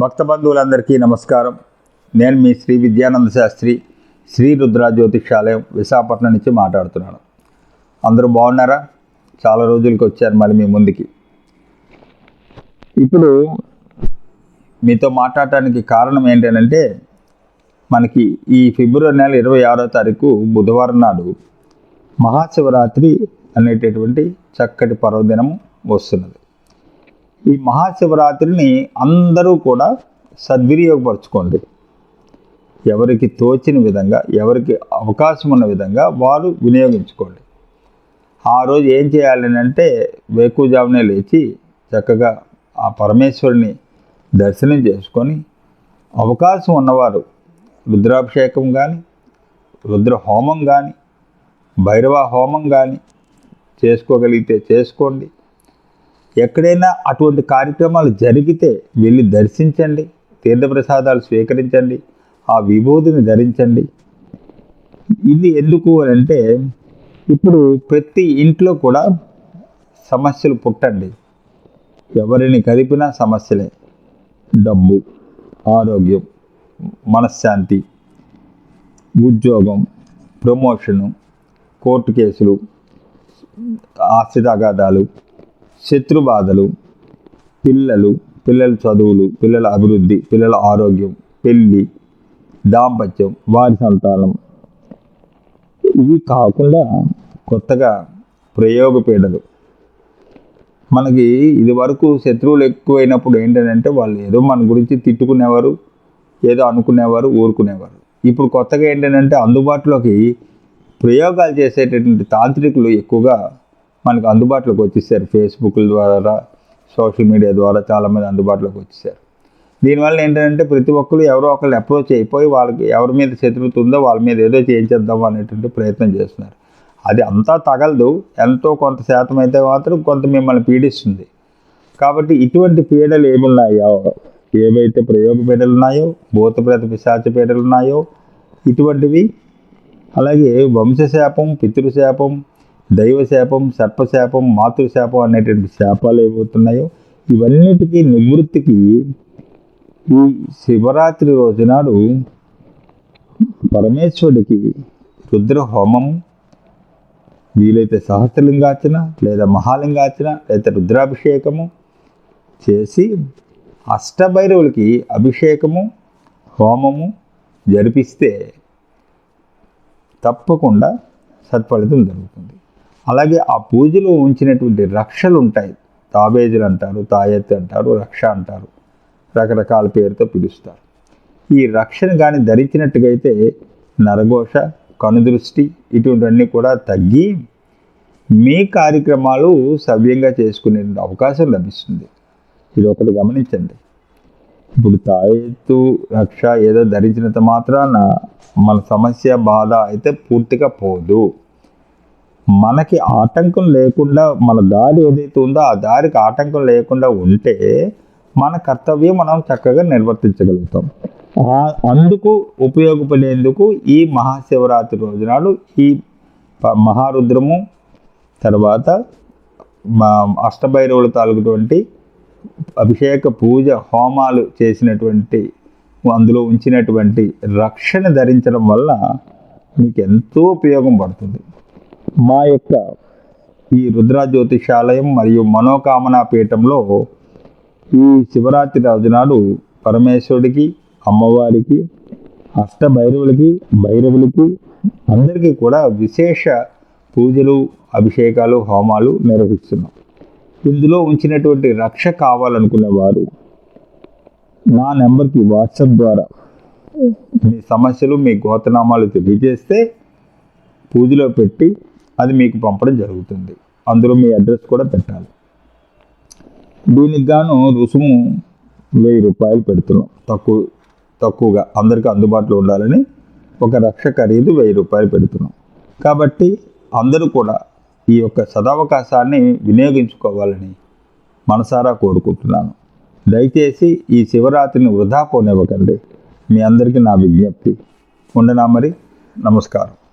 భక్త బంధువులందరికీ నమస్కారం. నేను మీ శ్రీ విద్యానంద శాస్త్రి శ్రీ రుద్ర జ్యోతిషాలయం విశాఖపట్నం నుంచి మాట్లాడుతున్నాను. అందరూ బాగున్నారా? చాలా రోజులకి వచ్చారు మళ్ళీ మీ ముందుకి. ఇప్పుడు మీతో మాట్లాడటానికి కారణం ఏంటంటే మనకి ఈ ఫిబ్రవరి నెల ఇరవై ఆరో తారీఖు బుధవారం నాడు మహాశివరాత్రి అనేటటువంటి చక్కటి పర్వదినము వస్తున్నది. ఈ మహాశివరాత్రిని అందరూ కూడా సద్వినియోగపరచుకోండి. ఎవరికి తోచిన విధంగా ఎవరికి అవకాశం ఉన్న విధంగా వారు వినియోగించుకోండి. ఆ రోజు ఏం చేయాలి అంటే వేకుజామునే లేచి చక్కగా ఆ పరమేశ్వరుని దర్శనం చేసుకొని అవకాశం ఉన్నవారు రుద్రాభిషేకం కానీ రుద్ర హోమం కానీ భైరవ హోమం కానీ చేసుకోగలిగితే చేసుకోండి. ఎక్కడైనా అటువంటి కార్యక్రమాలు జరిగితే వెళ్ళి దర్శించండి తీర్థప్రసాదాలు స్వీకరించండి ఆ విభూతిని ధరించండి. ఇది ఎందుకు అని అంటే ఇప్పుడు ప్రతి ఇంట్లో కూడా సమస్యలు పుట్టండి. ఎవరిని కలిపినా సమస్యలే. డబ్బు ఆరోగ్యం మనశ్శాంతి ఉద్యోగం ప్రమోషను కోర్టు కేసులు ఆస్తి తగాదాలు శత్రు బాధలు పిల్లలు పిల్లల చదువులు పిల్లల అభివృద్ధి పిల్లల ఆరోగ్యం పెళ్ళి దాంపత్యం వారి సంతానం. ఇవి కాకుండా కొత్తగా ప్రయోగపీడలు మనకి ఇది వరకు శత్రువులు ఎక్కువైనప్పుడు ఏంటంటే వాళ్ళు ఏదో మన గురించి తిట్టుకునేవారు ఏదో అనుకునేవారు ఊరుకునేవారు. ఇప్పుడు కొత్తగా ఏంటంటే అందుబాటులోకి ప్రయోగాలు చేసేటటువంటి తాంత్రికులు ఎక్కువగా మనకు అందుబాటులోకి వచ్చేసారు. ఫేస్బుక్ల ద్వారా సోషల్ మీడియా ద్వారా చాలామంది అందుబాటులోకి వచ్చేసారు. దీనివల్ల ఏంటంటే ప్రతి ఒక్కరు ఎవరో ఒకళ్ళు అప్రోచ్ అయిపోయి వాళ్ళకి ఎవరి మీద శత్రుత ఉందో వాళ్ళ మీద ఏదో చేయించేద్దాం అనేటువంటి ప్రయత్నం చేస్తున్నారు. అది అంతా తగలదు. ఎంతో కొంత శాతం అయితే మాత్రం కొంత మిమ్మల్ని పీడిస్తుంది. కాబట్టి ఇటువంటి పీడలు ఏమున్నాయో ఏవైతే ప్రయోగ పీడలు ఉన్నాయో భూతప్రేత పిశాచ పీడలు ఉన్నాయో ఇటువంటివి అలాగే వంశశాపం పితృశాపం దైవశాపం సర్పశాపం మాతృశాపం అనేటువంటి శాపాలు ఏమవుతున్నాయో ఇవన్నిటికీ నివృత్తికి ఈ శివరాత్రి రోజునాడు పరమేశ్వరుడికి రుద్ర హోమం వీలైతే సహస్రలింగార్చన లేదా మహాలింగార్చన లేదా రుద్రాభిషేకము చేసి అష్టభైరవులకి అభిషేకము హోమము జరిపిస్తే తప్పకుండా సత్ఫలితం జరుగుతుంది. అలాగే ఆ పూజలో ఉంచినటువంటి రక్షలు ఉంటాయి తాబేజులు అంటారు తాయెత్తు అంటారు రక్ష అంటారు రకరకాల పేరుతో పిలుస్తారు. ఈ రక్షను కానీ ధరించినట్టుగైతే నరఘోష కనుదృష్టి ఇటువంటివన్నీ కూడా తగ్గి మీ కార్యక్రమాలు సవ్యంగా చేసుకునే అవకాశం లభిస్తుంది. ఇది ఒకటి గమనించండి. ఇప్పుడు తాయెత్తు రక్ష ఏదో ధరించినంత మాత్రాన మన సమస్య బాధ అయితే పూర్తిగా పోదు. మనకి ఆటంకం లేకుండా మన దారి ఏదైతే ఉందో ఆ దారికి ఆటంకం లేకుండా ఉంటే మన కర్తవ్యం మనం చక్కగా నిర్వర్తించగలుగుతాం. అందుకు ఉపయోగపడేందుకు ఈ మహాశివరాత్రి రోజునాడు ఈ మహారుద్రము తర్వాత మా అష్టభైరవుల తాలూకుటువంటి అభిషేక పూజ హోమాలు చేసినటువంటి అందులో ఉంచినటువంటి రక్షణ ధరించడం వల్ల మీకు ఎంతో ఉపయోగం పడుతుంది. మా యొక్క ఈ రుద్ర జ్యోతిషాలయం మరియు మనోకామనా పీఠంలో ఈ శివరాత్రి రోజునాడు పరమేశ్వరుడికి అమ్మవారికి అష్టభైరవులకి భైరవులకి అందరికీ కూడా విశేష పూజలు అభిషేకాలు హోమాలు నిర్వహిస్తున్నాం. ఇందులో ఉంచినటువంటి రక్ష కావాలనుకునేవారు నా నెంబర్కి వాట్సాప్ ద్వారా మీ సమస్యలు మీ గోతనామాలు తెలియజేస్తే పూజలో పెట్టి అది మీకు పంపడం జరుగుతుంది. అందులో మీ అడ్రస్ కూడా పెట్టాలి. దీనికి గాను రుసుము వెయ్యి రూపాయలు పెడుతున్నాం. తక్కువ తక్కువగా అందరికీ అందుబాటులో ఉండాలని ఒక రక్ష ఖరీదు వెయ్యి రూపాయలు పెడుతున్నాం. కాబట్టి అందరూ కూడా ఈ యొక్క సదవకాశాన్ని వినియోగించుకోవాలని మనసారా కోరుకుంటున్నాను. దయచేసి ఈ శివరాత్రిని వృధా పోనివ్వకండి. మీ అందరికీ నా విజ్ఞప్తి. ఉండనా మరి? నమస్కారం.